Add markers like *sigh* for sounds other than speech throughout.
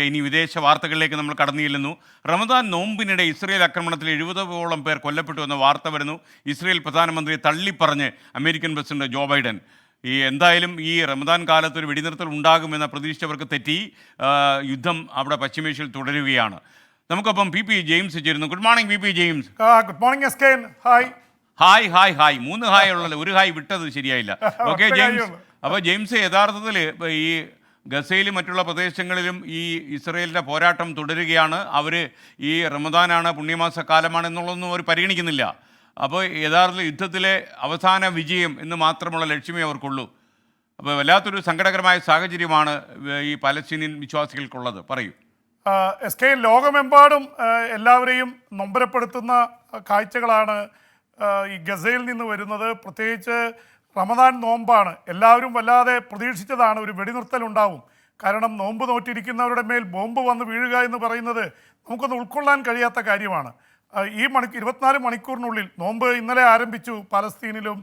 ഇനി വിദേശ വാർത്തകളിലേക്ക് നമ്മൾ കടന്നു ചെല്ലുന്നു റമദാൻ നോമ്പിനിടെ ഇസ്രയേൽ ആക്രമണത്തിൽ എഴുപതോളം പേർ കൊല്ലപ്പെട്ടു എന്ന വാർത്ത വരുന്നു. ഇസ്രയേൽ പ്രധാനമന്ത്രി തള്ളിപ്പറഞ്ഞ് അമേരിക്കൻ പ്രസിഡന്റ് ജോ ബൈഡൻ. ഈ എന്തായാലും ഈ റമദാൻ കാലത്ത് ഒരു വെടിനിർത്തൽ ഉണ്ടാകുമെന്ന പ്രതീക്ഷിച്ചവർക്ക് തെറ്റി യുദ്ധം അവിടെ പശ്ചിമേഷ്യയിൽ തുടരുകയാണ്. നമുക്കൊപ്പം പി പി ജെയിംസ് ചേരുന്നു. Good morning P P James. Good morning yes hi. Hi hi hi. മൂന്ന് ഹായ് ഉള്ളല്ലോ ഒരു ഹായ് വിട്ടത് ശരിയായില്ല. *laughs* Okay James. അപ്പോൾ ജെയിംസ് യഥാർത്ഥത്തിൽ ഈ ഗസയിലും മറ്റുള്ള പ്രദേശങ്ങളിലും ഈ ഇസ്രയേലിന്റെ പോരാട്ടം തുടരുകയാണ്. അവർ ഈ റമദാനാണ് പുണ്യമാസ കാലമാണ് എന്നുള്ളതൊന്നും അവർ പരിഗണിക്കുന്നില്ല. അപ്പോൾ യഥാർത്ഥ യുദ്ധത്തിലെ അവസാന വിജയം എന്ന് മാത്രമുള്ള ലക്ഷ്യമേ അവർക്കുള്ളൂ. അപ്പോൾ വല്ലാത്തൊരു സങ്കടകരമായ സാഹചര്യമാണ് ഈ പലസ്തീനിയൻ വിശ്വാസികൾക്കുള്ളത്. പറയൂ. എസ് കെ ലോകമെമ്പാടും എല്ലാവരെയും നൊമ്പരപ്പെടുത്തുന്ന കാഴ്ചകളാണ് ഈ ഗസയിൽ നിന്ന് വരുന്നത്. പ്രത്യേകിച്ച് റമദാൻ നോമ്പാണ്. എല്ലാവരും വല്ലാതെ പ്രതീക്ഷിച്ചതാണ് ഒരു വെടിനിർത്തൽ ഉണ്ടാവും. കാരണം നോമ്പ് നോറ്റിരിക്കുന്നവരുടെ മേൽ ബോംബ് വന്ന് വീഴുക എന്ന് പറയുന്നത് നമുക്കൊന്ന് ഉൾക്കൊള്ളാൻ കഴിയാത്ത കാര്യമാണ്. ഈ മണി ഇരുപത്തിനാല് മണിക്കൂറിനുള്ളിൽ നോമ്പ് ഇന്നലെ ആരംഭിച്ചു പലസ്തീനിലും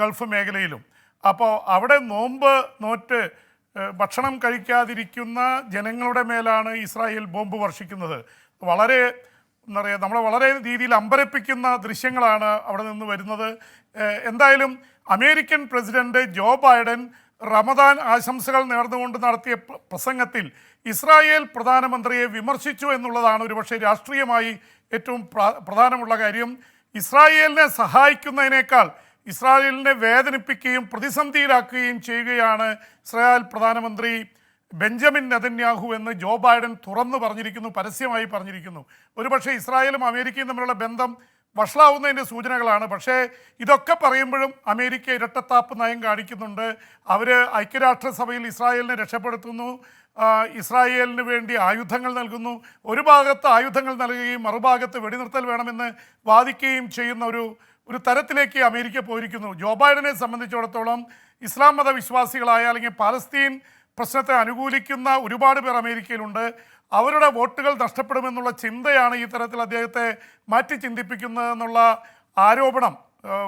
ഗൾഫ് മേഖലയിലും. അപ്പോൾ അവിടെ നോമ്പ് നോറ്റ് ഭക്ഷണം കഴിക്കാതിരിക്കുന്ന ജനങ്ങളുടെ മേലാണ് ഇസ്രായേൽ ബോംബ് വർഷിക്കുന്നത്. വളരെ എന്താ പറയുക നമ്മളെ വളരെ രീതിയിൽ അമ്പരപ്പിക്കുന്ന ദൃശ്യങ്ങളാണ് അവിടെ നിന്ന് വരുന്നത്. എന്തായാലും American president Joe Biden Ramadan ആശംസകൾ നേർന്നുകൊണ്ട് നടത്തിയ പ്രസംഗത്തിൽ ഇസ്രായേൽ പ്രധാനമന്ത്രിയെ വിമർശിച്ചു എന്നുള്ളതാണ് ഒരുപക്ഷെ രാഷ്ട്രീയമായി ഏറ്റവും പ്രധാനമുള്ള കാര്യം. ഇസ്രായേലിനെ സഹായിക്കുന്നതിനേക്കാൾ ഇസ്രായേലിനെ വേദനിപ്പിക്കുകയും പ്രതിസന്ധിയിലാക്കുകയും ചെയ്യുകയാണ് ഇസ്രായേൽ പ്രധാനമന്ത്രി ബെഞ്ചമിൻ നെതന്യാഹു എന്ന് ജോ ബൈഡൻ തുറന്നു പറഞ്ഞിരിക്കുന്നു പരസ്യമായി പറഞ്ഞിരിക്കുന്നു. ഒരുപക്ഷെ ഇസ്രായേലും അമേരിക്കയും തമ്മിലുള്ള ബന്ധം വഷളാവുന്നതിന്റെ സൂചനകളാണ്. പക്ഷേ ഇതൊക്കെ പറയുമ്പോഴും അമേരിക്ക ഇരട്ടത്താപ്പ് നയം കാണിക്കുന്നുണ്ട്. അവർ ഐക്യരാഷ്ട്രസഭയിൽ ഇസ്രായേലിനെ രക്ഷപ്പെടുത്തുന്നു. ഇസ്രായേലിന് വേണ്ടി ആയുധങ്ങൾ നൽകുന്നു. ഒരു ഭാഗത്ത് ആയുധങ്ങൾ നൽകുകയും മറുഭാഗത്ത് വെടിനിർത്തൽ വേണമെന്ന് വാദിക്കുകയും ചെയ്യുന്ന ഒരു ഒരു തരത്തിലേക്ക് അമേരിക്ക പോയിരിക്കുന്നു. ജോ ബൈഡനെ സംബന്ധിച്ചിടത്തോളം ഇസ്ലാം മത വിശ്വാസികളായ അല്ലെങ്കിൽ പാലസ്തീൻ പ്രശ്നത്തെ അനുകൂലിക്കുന്ന ഒരുപാട് പേർ അമേരിക്കയിലുണ്ട്. അവരുടെ വോട്ടുകൾ നഷ്ടപ്പെടുമെന്നുള്ള ചിന്തയാണ് ഈ തരത്തിൽ അദ്ദേഹത്തെ മാറ്റി ചിന്തിപ്പിക്കുന്നതെന്നുള്ള ആരോപണം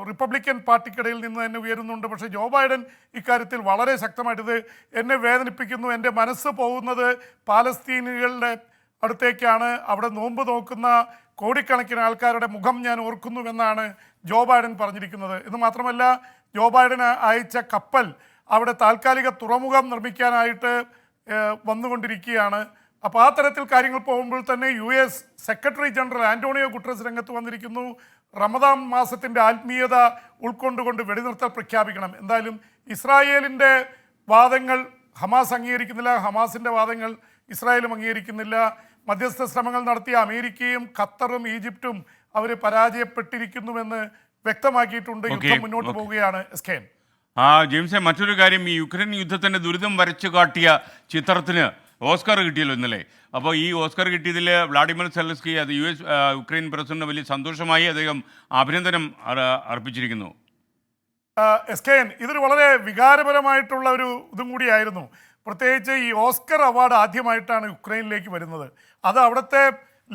റിപ്പബ്ലിക്കൻ പാർട്ടിക്കിടയിൽ നിന്ന് തന്നെ ഉയരുന്നുണ്ട്. പക്ഷേ ജോ ബൈഡൻ ഇക്കാര്യത്തിൽ വളരെ ശക്തമായിട്ട് ഇത് എന്നെ വേദനിപ്പിക്കുന്നു എന്റെ മനസ്സ് പോകുന്നത് പാലസ്തീനുകളുടെ അടുത്തേക്കാണ്. അവിടെ നോമ്പ് നോക്കുന്ന കോടിക്കണക്കിന് ആൾക്കാരുടെ മുഖം ഞാൻ ഓർക്കുന്നുവെന്നാണ് ജോ ബൈഡൻ പറഞ്ഞിരിക്കുന്നത്. ഇത് മാത്രമല്ല ജോ ബൈഡൻ അയച്ച കപ്പൽ അവിടെ താൽക്കാലിക തുറമുഖം നിർമ്മിക്കാനായിട്ട് വന്നുകൊണ്ടിരിക്കുകയാണ്. അപ്പോൾ ആ തരത്തിൽ കാര്യങ്ങൾ പോകുമ്പോൾ തന്നെ U S secretary general Antonio Guterres രംഗത്ത് വന്നിരിക്കുന്നു. റമദാൻ മാസത്തിന്റെ ആത്മീയത ഉൾക്കൊണ്ടുകൊണ്ട് വെടിനിർത്തൽ പ്രഖ്യാപിക്കണം. എന്തായാലും ഇസ്രായേലിന്റെ വാദങ്ങൾ ഹമാസ് അംഗീകരിക്കുന്നില്ല ഹമാസിന്റെ വാദങ്ങൾ ഇസ്രായേലും അംഗീകരിക്കുന്നില്ല. മധ്യസ്ഥ ശ്രമങ്ങൾ നടത്തിയ അമേരിക്കയും ഖത്തറും ഈജിപ്തും അവർ പരാജയപ്പെട്ടിരിക്കുന്നുവെന്ന് വ്യക്തമാക്കിയിട്ടുണ്ട്. യുദ്ധം മുന്നോട്ട്. പോവുകയാണ്. എസ്കേൻ ആ ജെയിംസെ മറ്റൊരു കാര്യം ഈ യുക്രൈൻ യുദ്ധത്തിന്റെ ദുരിതം വരച്ചു കാട്ടിയ ചിത്രത്തിന് ഓസ്കാർ കിട്ടിയല്ലോ ഇന്നലെ. അപ്പോൾ ഈ ഓസ്കാർ കിട്ടിയതിൽ വ്ളാഡിമിർ സെലസ്കി അത് യു എസ് യുക്രൈൻ പ്രസിഡന്റ് വലിയ സന്തോഷമായി അദ്ദേഹം അഭിനന്ദനം അർപ്പിച്ചിരിക്കുന്നു. എസ് കെ എൻ ഇതൊരു വളരെ വികാരപരമായിട്ടുള്ള ഒരു ഇതും കൂടിയായിരുന്നു. പ്രത്യേകിച്ച് ഈ ഓസ്കർ അവാർഡ് ആദ്യമായിട്ടാണ് യുക്രൈനിലേക്ക് വരുന്നത്. അത് അവിടുത്തെ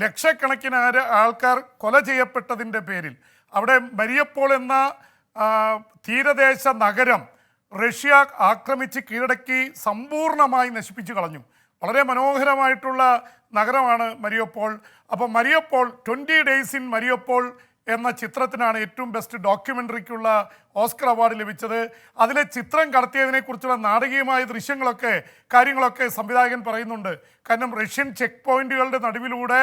ലക്ഷക്കണക്കിന് ആൾക്കാർ കൊല ചെയ്യപ്പെട്ടതിന്റെ പേരിൽ. അവിടെ മരിയപ്പോൾ എന്ന തീരദേശ നഗരം റഷ്യ ആക്രമിച്ച് കീഴടക്കി സമ്പൂർണമായി നശിപ്പിച്ചു കളഞ്ഞു. വളരെ മനോഹരമായിട്ടുള്ള നഗരമാണ് മരിയപ്പോൾ അപ്പോൾ Mariupol twenty days in Mariupol എന്ന ചിത്രത്തിനാണ് ഏറ്റവും ബെസ്റ്റ് ഡോക്യുമെന്ററിക്കുള്ള ഓസ്കർ അവാർഡ് ലഭിച്ചത്. അതിലെ ചിത്രം കടത്തിയതിനെക്കുറിച്ചുള്ള നാടകീയമായ ദൃശ്യങ്ങളൊക്കെ കാര്യങ്ങളൊക്കെ സംവിധായകൻ പറയുന്നുണ്ട്. കാരണം റഷ്യൻ ചെക്ക് പോയിന്റുകളുടെ നടുവിലൂടെ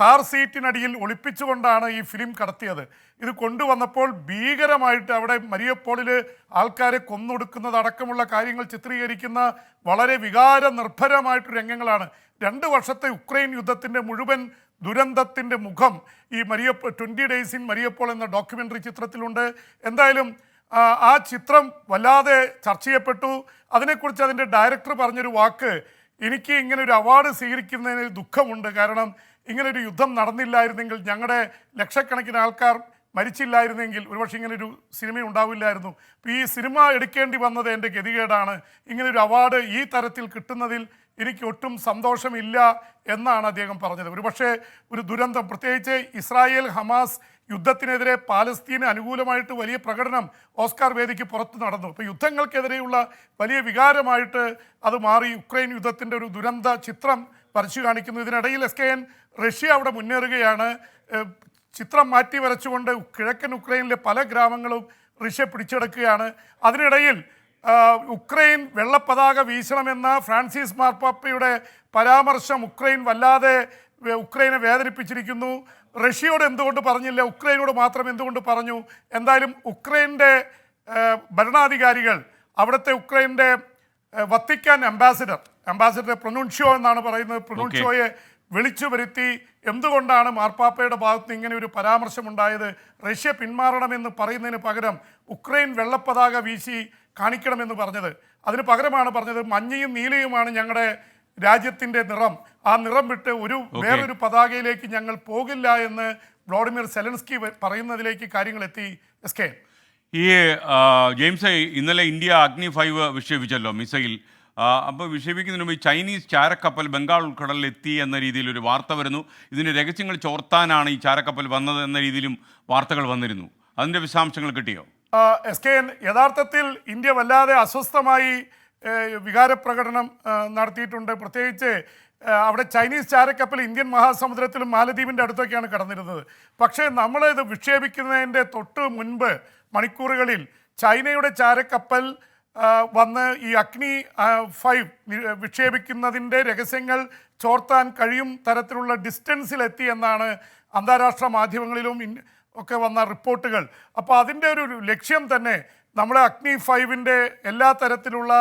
കാർ സീറ്റിനടിയിൽ ഒളിപ്പിച്ചുകൊണ്ടാണ് ഈ ഫിലിം കടത്തിയത്. ഇത് കൊണ്ടുവന്നപ്പോൾ ഭീകരമായിട്ട് അവിടെ മരിയപ്പോളിൽ ആൾക്കാരെ കൊന്നൊടുക്കുന്നതടക്കമുള്ള കാര്യങ്ങൾ ചിത്രീകരിക്കുന്ന വളരെ വികാര നിർഭരമായിട്ട് രംഗങ്ങളാണ്. രണ്ട് വർഷത്തെ ഉക്രൈൻ യുദ്ധത്തിന്റെ മുഴുവൻ ദുരന്തത്തിന്റെ മുഖം ഈ Mariupol twenty days in Mariupol എന്ന ഡോക്യുമെന്ററി ചിത്രത്തിലുണ്ട്. എന്തായാലും ആ, ചിത്രം വല്ലാതെ ചർച്ച ചെയ്യപ്പെട്ടു. അതിനെക്കുറിച്ച് അതിന്റെ ഡയറക്ടർ പറഞ്ഞൊരു വാക്ക് എനിക്ക് ഇങ്ങനെ ഒരു അവാർഡ് സ്വീകരിക്കുന്നതിന് ദുഃഖമുണ്ട്. കാരണം ഇങ്ങനെ ഒരു യുദ്ധം നടന്നില്ലായിരുന്നെങ്കിൽ ഞങ്ങളുടെ ലക്ഷക്കണക്കിന് ആൾക്കാർ മരിച്ചില്ലായിരുന്നെങ്കിൽ ഒരുപക്ഷെ ഇങ്ങനൊരു സിനിമ ഉണ്ടാവില്ലായിരുന്നു. അപ്പോൾ ഈ സിനിമ എടുക്കേണ്ടി വന്നത് എന്റെ ഗതികേടാണ്. ഇങ്ങനൊരു അവാർഡ് ഈ തരത്തിൽ കിട്ടുന്നതിൽ എനിക്ക് ഒട്ടും സന്തോഷമില്ല എന്നാണ് അദ്ദേഹം പറഞ്ഞത്. ഒരുപക്ഷെ ഒരു ദുരന്തം പ്രത്യേകിച്ച് ഇസ്രായേൽ ഹമാസ് യുദ്ധത്തിനെതിരെ പാലസ്തീന് അനുകൂലമായിട്ട് വലിയ പ്രകടനം ഓസ്കാർ വേദിക്ക് പുറത്ത് നടന്നു. അപ്പോൾ യുദ്ധങ്ങൾക്കെതിരെയുള്ള വലിയ വികാരമായിട്ട് അത് മാറി. യുക്രൈൻ യുദ്ധത്തിന്റെ ഒരു ദുരന്ത ചിത്രം വരച്ചു കാണിക്കുന്നു. ഇതിനിടയിൽ എസ് കെ എൻ റഷ്യ അവിടെ മുന്നേറുകയാണ്. ചിത്രം മാറ്റി വരച്ചുകൊണ്ട് കിഴക്കൻ ഉക്രൈനിലെ പല ഗ്രാമങ്ങളും റഷ്യ പിടിച്ചെടുക്കുകയാണ്. അതിനിടയിൽ ഉക്രൈൻ വെള്ളപ്പതാക വീശണമെന്ന ഫ്രാൻസിസ് മാർപ്പാപ്പയുടെ പരാമർശം ഉക്രൈൻ വല്ലാതെ ഉക്രൈനെ വേദനിപ്പിച്ചിരിക്കുന്നു. റഷ്യയോട് എന്തുകൊണ്ട് പറഞ്ഞില്ല? ഉക്രൈനോട് മാത്രം എന്തുകൊണ്ട് പറഞ്ഞു? എന്തായാലും ഉക്രൈന്റെ ഭരണാധികാരികൾ അവിടുത്തെ ഉക്രൈന്റെ വത്തിക്കാൻ അംബാസിഡർ അംബാസിഡർ പ്രൊനുൻഷ്യോ എന്നാണ് പറയുന്നത്. പ്രൊനുൻഷ്യോയെ വിളിച്ചു വരുത്തി എന്തുകൊണ്ടാണ് മാർപ്പാപ്പയുടെ ഭാഗത്ത് ഇങ്ങനെ ഒരു പരാമർശമുണ്ടായത്? റഷ്യ പിന്മാറണമെന്ന് പറയുന്നതിന് പകരം ഉക്രൈൻ വെള്ളപ്പതാക വീശി കാണിക്കണമെന്ന് പറഞ്ഞത്. അതിന് പകരമാണ് പറഞ്ഞത് മഞ്ഞയും നീലയുമാണ് ഞങ്ങളുടെ രാജ്യത്തിന്റെ നിറം. ആ നിറം വിട്ട് ഒരു വേറൊരു പതാകയിലേക്ക് ഞങ്ങൾ പോകില്ല എന്ന് വ്ളാഡിമിർ സെലൻസ്കി പറയുന്നതിലേക്ക് കാര്യങ്ങൾ എത്തി. S K. ഈ ജെയിംസ് ഇന്നലെ ഇന്ത്യ അഗ്നി ഫൈവ് വിക്ഷേപിച്ചല്ലോ മിസൈൽ. അപ്പോൾ വിക്ഷേപിക്കുന്നതിന് മുമ്പ് ചൈനീസ് ചാരക്കപ്പൽ ബംഗാൾ ഉൾക്കടലിൽ എത്തി എന്ന രീതിയിൽ ഒരു വാർത്ത വരുന്നു. ഇതിന്റെ രഹസ്യങ്ങൾ ചോർത്താനാണ് ഈ ചാരക്കപ്പൽ വന്നത് എന്ന രീതിയിലും വാർത്തകൾ വന്നിരുന്നു. അതിന്റെ വിശദാംശങ്ങൾ കിട്ടിയോ? എസ് കെ എൻ യഥാർത്ഥത്തിൽ ഇന്ത്യ വല്ലാതെ അസ്വസ്ഥമായി വികാര വികാരപ്രകടനം നടത്തിയിട്ടുണ്ട്. പ്രത്യേകിച്ച് അവിടെ ചൈനീസ് ചാരക്കപ്പൽ ഇന്ത്യൻ മഹാസമുദ്രത്തിലും മാലദ്വീപിന്റെ അടുത്തൊക്കെയാണ് കടന്നിരുന്നത്. പക്ഷേ നമ്മൾ ഇത് വിക്ഷേപിക്കുന്നതിന്റെ തൊട്ട് മുൻപ് മണിക്കൂറുകളിൽ ചൈനയുടെ ചാരക്കപ്പൽ വന്ന് ഈ അഗ്നി ഫൈവ് വിക്ഷേപിക്കുന്നതിന്റെ രഹസ്യങ്ങൾ ചോർത്താൻ കഴിയും തരത്തിലുള്ള ഡിസ്റ്റൻസിലെത്തി എന്നാണ് അന്താരാഷ്ട്ര മാധ്യമങ്ങളിലും ഒക്കെ വന്ന റിപ്പോർട്ടുകൾ. അപ്പോൾ അതിന്റെ ഒരു ലക്ഷ്യം തന്നെ നമ്മുടെ അഗ്നി ഫൈവിന്റെ എല്ലാ തരത്തിലുള്ള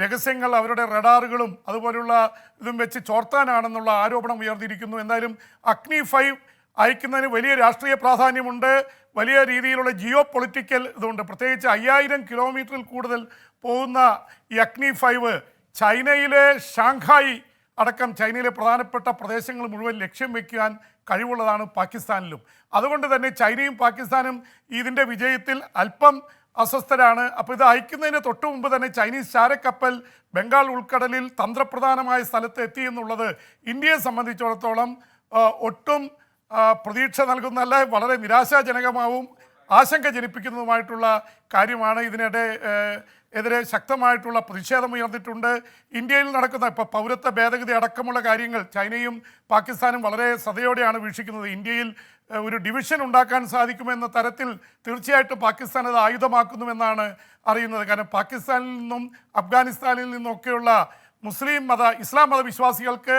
രഹസ്യങ്ങൾ അവരുടെ റഡാറുകളും അതുപോലുള്ള ഇതും വെച്ച് ചോർത്താനാണെന്നുള്ള ആരോപണം ഉയർന്നിരിക്കുന്നു. എന്തായാലും അഗ്നി ഫൈവ് അയക്കുന്നതിന് വലിയ രാഷ്ട്രീയ പ്രാധാന്യമുണ്ട്. വലിയ രീതിയിലുള്ള ജിയോ പൊളിറ്റിക്കൽ ഇതുണ്ട്. പ്രത്യേകിച്ച് അയ്യായിരം കിലോമീറ്ററിൽ കൂടുതൽ പോകുന്ന ഈ അഗ്നി ഫൈവ് ചൈനയിലെ ഷാങ്ഹായി അടക്കം ചൈനയിലെ പ്രധാനപ്പെട്ട പ്രദേശങ്ങൾ മുഴുവൻ ലക്ഷ്യം വയ്ക്കുവാൻ കഴിവുള്ളതാണ് പാകിസ്ഥാനിലും. അതുകൊണ്ട് തന്നെ ചൈനയും പാകിസ്ഥാനും ഇതിന്റെ വിജയത്തിൽ അല്പം അസ്വസ്ഥരാണ്. അപ്പോൾ ഇത് അയക്കുന്നതിന് തൊട്ടു മുമ്പ് തന്നെ ചൈനീസ് ചാരക്കപ്പൽ ബംഗാൾ ഉൾക്കടലിൽ തന്ത്രപ്രധാനമായ സ്ഥലത്ത് എത്തി എന്നുള്ളത് ഇന്ത്യയെ സംബന്ധിച്ചിടത്തോളം ഒട്ടും പ്രതീക്ഷ നൽകുന്നതല്ല വളരെ നിരാശാജനകമാവും ആശങ്ക ജനിപ്പിക്കുന്നതുമായിട്ടുള്ള കാര്യമാണ്. ഇതിനിടെ എതിരെ ശക്തമായിട്ടുള്ള പ്രതിഷേധം ഉയർന്നിട്ടുണ്ട്. ഇന്ത്യയിൽ നടക്കുന്ന ഇപ്പോൾ പൗരത്വ ഭേദഗതി അടക്കമുള്ള കാര്യങ്ങൾ ചൈനയും പാകിസ്ഥാനും വളരെ ശ്രദ്ധയോടെയാണ് വീക്ഷിക്കുന്നത്. ഇന്ത്യയിൽ ഒരു ഡിവിഷൻ ഉണ്ടാക്കാൻ സാധിക്കുമെന്ന തരത്തിൽ തീർച്ചയായിട്ടും പാകിസ്ഥാൻ അത് ആയുധമാക്കുന്നുവെന്നാണ് അറിയുന്നത്. കാരണം പാകിസ്ഥാനിൽ നിന്നും അഫ്ഗാനിസ്ഥാനിൽ നിന്നൊക്കെയുള്ള മുസ്ലിം മത ഇസ്ലാം മത വിശ്വാസികൾക്ക്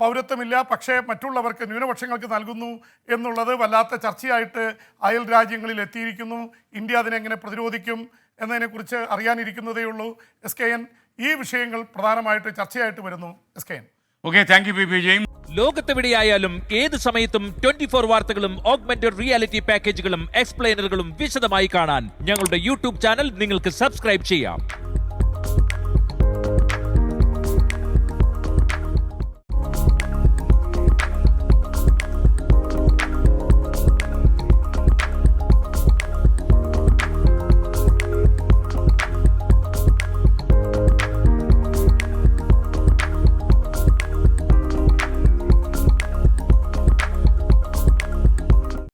പൗരത്വമില്ല പക്ഷേ മറ്റുള്ളവർക്ക് ന്യൂനപക്ഷങ്ങൾക്ക് നൽകുന്നു എന്നുള്ളത് വല്ലാത്ത ചർച്ചയായിട്ട് അയൽ രാജ്യങ്ങളിൽ എത്തിയിരിക്കുന്നു. ഇന്ത്യ അതിനെങ്ങനെ പ്രതിരോധിക്കും എന്നതിനെക്കുറിച്ച് അറിയാനിരിക്കുന്നതേ ഉള്ളൂ. എസ് കെ എൻ ഈ വിഷയങ്ങൾ പ്രധാനമായിട്ട് ചർച്ചയായിട്ട് വരുന്നു. S K N. Okay thank you P ലോകത്തെവിടെയായാലും ഏത് സമയത്തും ട്വന്റി ഫോർ വാർത്തകളും ഓഗ്മെന്റഡ് റിയാലിറ്റി പാക്കേജുകളും എക്സ്പ്ലെയിനറുകളും വിശദമായി കാണാൻ ഞങ്ങളുടെ യൂട്യൂബ് ചാനൽ നിങ്ങൾക്ക് സബ്സ്ക്രൈബ് ചെയ്യാം.